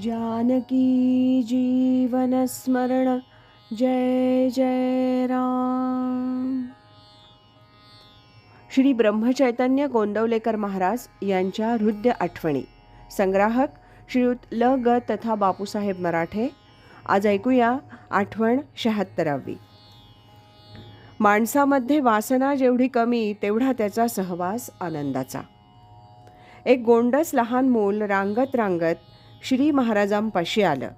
जानकी जीवनस्मरण जय जय राम। श्री ब्रह्मचैतन्य गोंदवलेकर महाराज यांच्या हृदय आठवणी. संग्राहक श्रीयुत ल ग तथा बापूसाहेब मराठे. आज ऐकूया आठवण शहात्तरावी. माणसामध्ये वासना जेवढी कमी तेवढा त्याचा सहवास आनंदाचा. एक गोंडस लहान मूल रांगत रांगत श्री महाराजांपाशी आलं.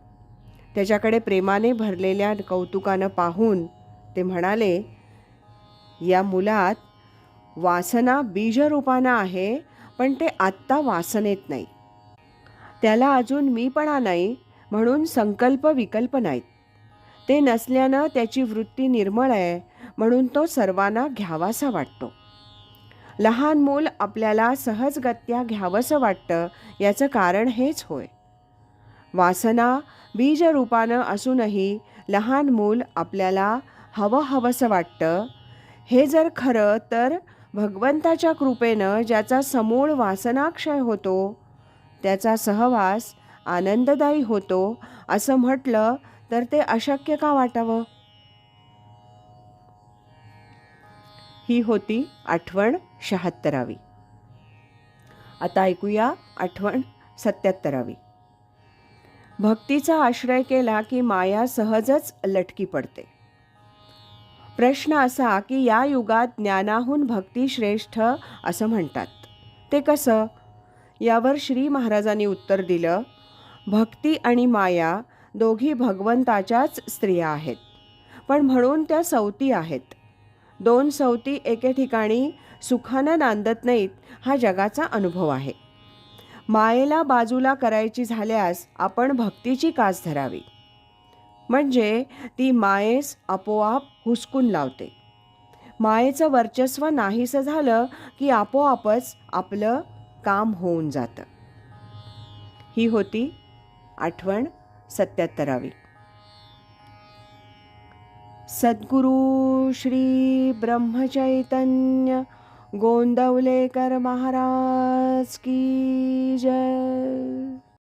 त्याच्याकडे प्रेमाने भरलेल्या कौतुकानं पाहून ते म्हणाले या मुलात वासना बीजरूपानं आहे पण ते आत्ता वासनेत नाही. त्याला अजून मीपणा नाही म्हणून संकल्प विकल्प नाहीत. ते नसल्यानं त्याची वृत्ती निर्मळ आहे म्हणून तो सर्वांना घ्यावासा वाटतो. लहान मूल आपल्याला सहजगत्या घ्यावंसं वाटतं याचं कारण हेच होय. वासना बीजरूपानं असूनही लहान मूल आपल्याला हवं हवंसं वाटतं. हे जर खरं तर भगवंताच्या कृपेनं ज्याचा समूळ वासनाक्षय होतो त्याचा सहवास आनंददायी होतो असं म्हटलं तर ते अशक्य का वाटावं? ही होती आठवण शहात्तरावी. आता ऐकूया आठवण सत्याहत्तरावी भक्तीचा आश्रय केला की माया सहजच लटकी पडते. प्रश्न असा की या युगात ज्ञानाहून भक्ती श्रेष्ठ असं म्हणतात. ते कसं? यावर श्री महाराजांनी उत्तर दिलं भक्ती आणि माया दोघी भगवंताच्याच स्त्रिया आहेत पण म्हणून त्या सवती आहेत. दोन सवती एके ठिकाणी सुखानं नांदत नाहीत हा जगाचा अनुभव आहे. मायेला बाजूला करायची झाल्यास आपण भक्तीची कास धरावी. म्हणजे ती मायेस आपोआप हुसकून लावते. मायेचं वर्चस्व नाहीसं झालं की आपोआपच आपलं काम होऊन जातं. ही होती आठवण सत्याहत्तरावी. सद्गुरु श्री ब्रह्मचैतन्य गोंदवलेकर महाराज की जय.